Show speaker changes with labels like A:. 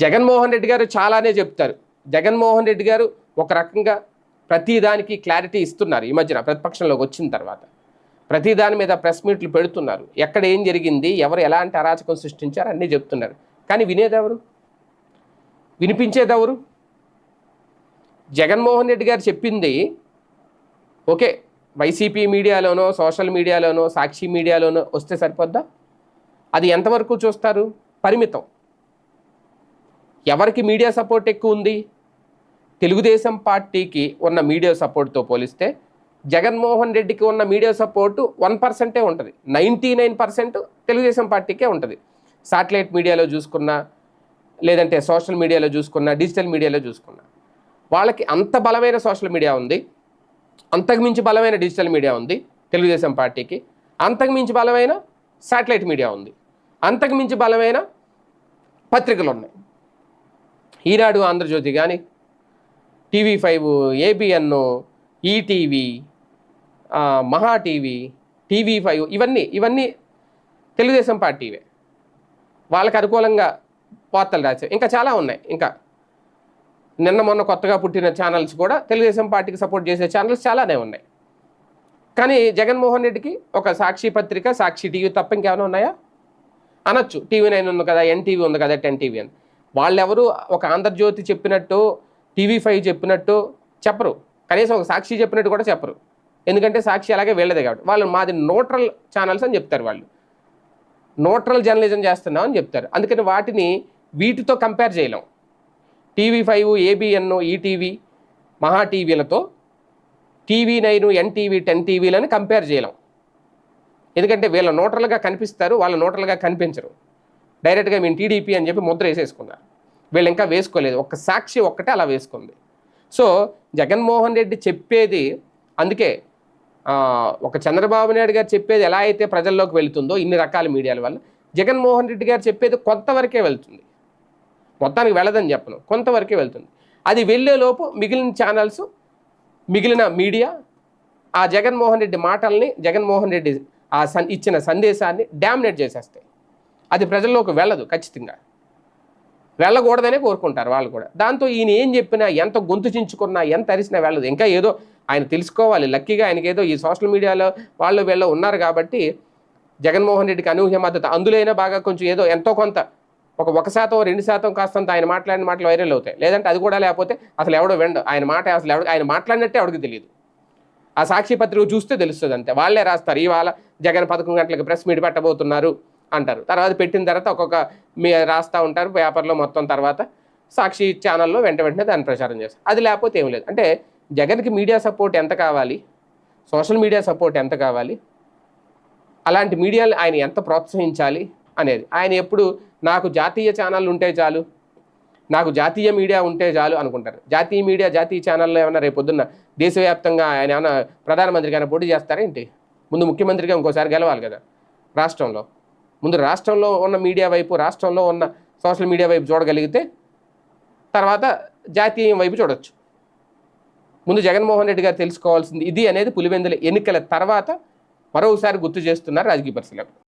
A: జగన్మోహన్ రెడ్డి గారు చాలానే చెప్తారు. జగన్మోహన్ రెడ్డి గారు ఒక రకంగా ప్రతిదానికి క్లారిటీ ఇస్తున్నారు ఈ మధ్యన ప్రతిపక్షంలోకి వచ్చిన తర్వాత. ప్రతి దాని మీద ప్రెస్ మీట్లు పెడుతున్నారు. ఎక్కడ ఏం జరిగింది ఎవరు ఎలాంటి అరాచకం సృష్టించారు అన్నీ చెప్తున్నారు. కానీ వినేదెవరు వినిపించేదెవరు జగన్మోహన్ రెడ్డి గారు చెప్పింది ఓకే వైసీపీ మీడియాలోనో సోషల్ మీడియాలోనో సాక్షి మీడియాలోనో వస్తే సరిపోద్దా? అది ఎంతవరకు చూస్తారు? పరిమితం. ఎవరికి మీడియా సపోర్ట్ ఎక్కువ ఉంది? తెలుగుదేశం పార్టీకి ఉన్న మీడియా సపోర్ట్తో పోలిస్తే జగన్మోహన్ రెడ్డికి ఉన్న మీడియా సపోర్టు వన్ పర్సెంటే ఉంటుంది. నైంటీ నైన్ పర్సెంట్ తెలుగుదేశం పార్టీకే ఉంటుంది. సాటిలైట్ మీడియాలో చూసుకున్నా లేదంటే సోషల్ మీడియాలో చూసుకున్నా డిజిటల్ మీడియాలో చూసుకున్నా వాళ్ళకి అంత బలమైన సోషల్ మీడియా ఉంది. అంతకుమించి బలమైన డిజిటల్ మీడియా ఉంది తెలుగుదేశం పార్టీకి. అంతకుమించి బలమైన శాటిలైట్ మీడియా ఉంది. అంతకుమించి బలమైన పత్రికలు ఉన్నాయి ఈనాడు ఆంధ్రజ్యోతి కానీ TV five ABN ETV Maha TV TV five ఇవన్నీ ఇవన్నీ తెలుగుదేశం పార్టీవే. వాళ్ళకి అనుకూలంగా వార్తలు రాశారు ఇంకా చాలా ఉన్నాయి. ఇంకా నిన్న మొన్న కొత్తగా పుట్టిన ఛానల్స్ కూడా తెలుగుదేశం పార్టీకి సపోర్ట్ చేసే ఛానల్స్ చాలానే ఉన్నాయి. కానీ జగన్మోహన్ రెడ్డికి ఒక సాక్షి పత్రిక సాక్షి టీవీ తప్ప ఇంకేమైనా ఉన్నాయా? అనొచ్చు. టీవీ నైన్ ఉంది కదా ఎన్టీవీ ఉంది కదా టెన్ టీవీ అని. వాళ్ళెవరు ఒక ఆంధ్రజ్యోతి చెప్పినట్టు టీవీ ఫైవ్ చెప్పినట్టు చెప్పరు. కనీసం ఒక సాక్షి చెప్పినట్టు కూడా చెప్పరు. ఎందుకంటే సాక్షి అలాగే వెళ్ళదే కాబట్టి. వాళ్ళు మాది న్యూట్రల్ ఛానల్స్ అని చెప్తారు వాళ్ళు. న్యూట్రల్ జర్నలిజం చేస్తున్నాం అని చెప్తారు. అందుకని వాటిని వీటితో కంపేర్ చేయలేం. TV five ABN ETV Maha టీవీలతో టీవీ నైన్ ఎన్టీవీ టెన్ టీవీలని కంపేర్ చేయలేం. ఎందుకంటే వీళ్ళ నోటర్లుగా కనిపిస్తారు వాళ్ళ నోటర్లుగా కనిపించరు. డైరెక్ట్గా మేము టీడీపీ అని చెప్పి ముద్ర వేసేసుకున్నారు. వీళ్ళు ఇంకా వేసుకోలేదు. ఒక సాక్షి ఒక్కటే అలా వేసుకుంది. సో జగన్మోహన్ రెడ్డి చెప్పేది అందుకే ఒక చంద్రబాబు నాయుడు గారు చెప్పేది ఎలా అయితే ప్రజల్లోకి వెళుతుందో ఇన్ని రకాల మీడియాల వల్ల జగన్మోహన్ రెడ్డి గారు చెప్పేది కొంతవరకే వెళ్తుంది. మొత్తానికి వెళ్ళదని చెప్పను. కొంతవరకే వెళ్తుంది. అది వెళ్ళేలోపు మిగిలిన ఛానల్స్ మిగిలిన మీడియా ఆ జగన్మోహన్ రెడ్డి మాటల్ని జగన్మోహన్ రెడ్డి ఆ సన్ ఇచ్చిన సందేశాన్ని డామినేట్ చేసేస్తాయి. అది ప్రజల్లోకి వెళ్ళదు ఖచ్చితంగా. వెళ్ళకూడదనే కోరుకుంటారు వాళ్ళు కూడా. దాంతో ఈయన ఏం చెప్పినా ఎంత గొంతు చించుకున్నా ఎంత అరిసినా వెళ్ళదు. ఇంకా ఏదో ఆయన తెలుసుకోవాలి. లక్కీగా ఆయనకి ఏదో ఈ సోషల్ మీడియాలో వాళ్ళు వీళ్ళు ఉన్నారు కాబట్టి జగన్మోహన్ రెడ్డికి అనూహ్య మద్దతు. అందులో అయినా బాగా కొంచెం ఏదో ఎంతో కొంత ఒక ఒక శాతం రెండు శాతం కాస్తంత ఆయన మాట్లాడిన మాటలు వైరల్ అవుతాయి. లేదంటే అది కూడా లేకపోతే అసలు ఎవడో వెండు ఆయన మాట అసలు ఎవడు ఆయన మాట్లాడినట్టే ఎవడికి తెలియదు. ఆ సాక్షి పత్రిక చూస్తే తెలుస్తుంది అంతే వాళ్ళే రాస్తారు. ఇవాళ జగన్ పదకొండు గంటలకు ప్రెస్ మీట్ పెట్టబోతున్నారు. అంటారు. తర్వాత పెట్టిన తర్వాత ఒక్కొక్క మీ రాస్తూ ఉంటారు పేపర్లో మొత్తం తర్వాత సాక్షి ఛానల్లో వెంట వెంటనే దాన్ని ప్రచారం చేస్తారు. అది లేకపోతే ఏం లేదు. అంటే జగన్కి మీడియా సపోర్ట్ ఎంత కావాలి? సోషల్ మీడియా సపోర్ట్ ఎంత కావాలి? అలాంటి మీడియాని ఆయన ఎంత ప్రోత్సహించాలి అనేది. ఆయన ఎప్పుడు నాకు జాతీయ ఛానళ్ళు ఉంటే చాలు నాకు జాతీయ మీడియా ఉంటే చాలు అనుకుంటారు. జాతీయ మీడియా జాతీయ ఛానల్లో ఏమన్నా రేపు పొద్దున్న దేశవ్యాప్తంగా ఆయన ఏమైనా ప్రధానమంత్రిగా పోటీ చేస్తారా ఏంటి? ముందు ముఖ్యమంత్రిగా ఇంకోసారి గెలవాలి కదా రాష్ట్రంలో. ముందు రాష్ట్రంలో ఉన్న మీడియా వైపు రాష్ట్రంలో ఉన్న సోషల్ మీడియా వైపు చూడగలిగితే తర్వాత జాతీయం వైపు చూడొచ్చు. ముందు జగన్మోహన్ రెడ్డి గారు తెలుసుకోవాల్సింది ఇది అనేది పులివెందుల ఎన్నికల తర్వాత మరోసారి గుర్తు చేస్తున్నారు రాజకీయ పరిశీలకులు.